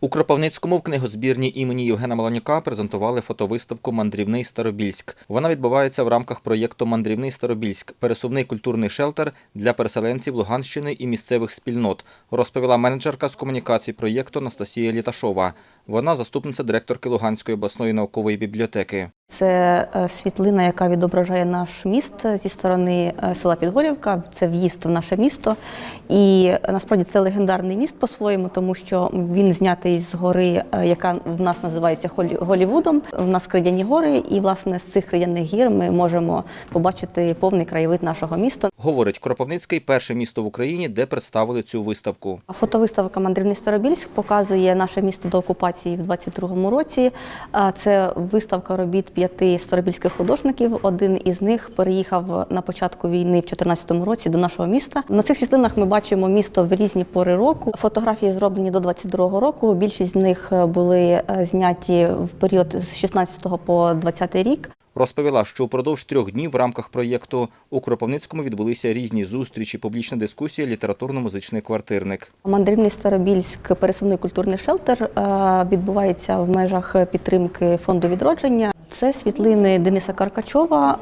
У Кропивницькому в книгозбірні імені Євгена Маланюка презентували фотовиставку Мандрівний Старобільськ. Вона відбувається в рамках проєкту Мандрівний Старобільськ пересувний культурний шелтер для переселенців Луганщини і місцевих спільнот, розповіла менеджерка з комунікацій проєкту Анастасія Літашова. Вона заступниця директорки Луганської обласної наукової бібліотеки. Це е, світлина, яка відображає наш міст зі сторони е, села Підгорівка. Це в'їзд в наше місто. І е, насправді це легендарний міст по-своєму, тому що він знятий з гори, е, яка в нас називається Голівудом. У нас кридяні гори, і власне з цих кридяних гір ми можемо побачити повний краєвид нашого міста. Говорить, Кропивницький перше місто в Україні, де представили цю виставку. Фотовиставка Мандрівний Старобільськ показує наше місто до окупації в 22-му році. Це виставка робіт п'яти старобільських художників. Один із них переїхав на початку війни в 14-му році до нашого міста. На цих світлинах ми бачимо місто в різні пори року. Фотографії зроблені до 22-го року. Більшість з них були е, зняті в період з 16 по 20 рік. Розповіла, що упродовж трьох днів в рамках проєкту у Кропивницькому відбулися різні зустрічі, публічна дискусія, літературно-музичний квартирник. Мандрівний Старобільськ пересувний культурний шелтер е, відбувається в межах підтримки фонду відродження. Це світлини Дениса Каркачова.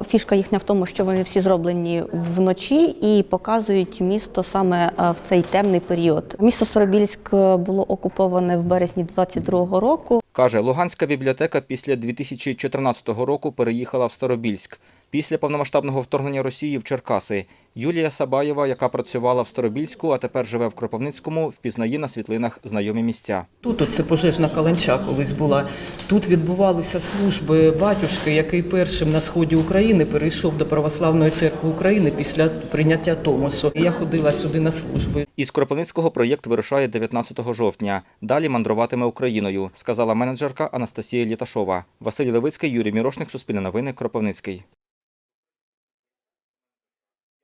Е, Фішка їхня в тому, що вони всі зроблені вночі і показують місто саме е, в цей темний період. Місто Старобільськ було окуповане в березні 22-го року. Каже, Луганська бібліотека після 2014 року переїхала в Старобільськ. Після повномасштабного вторгнення Росії в Черкаси Юлія Сабаєва, яка працювала в Старобільську, а тепер живе в Кропивницькому, впізнає на світлинах знайомі місця. Тут оце пожежна каланча колись була. Тут відбувалися служби батюшки, який першим на сході України перейшов до Православної церкви України після прийняття Томосу. Я ходила сюди на служби. Із Кропивницького проєкт вирушає 19 жовтня. Далі мандруватиме Україною, сказала менеджерка Анастасія Літашова. Василь Левицький, Юрій Мірошник, Суспільне новини, Кропивницький.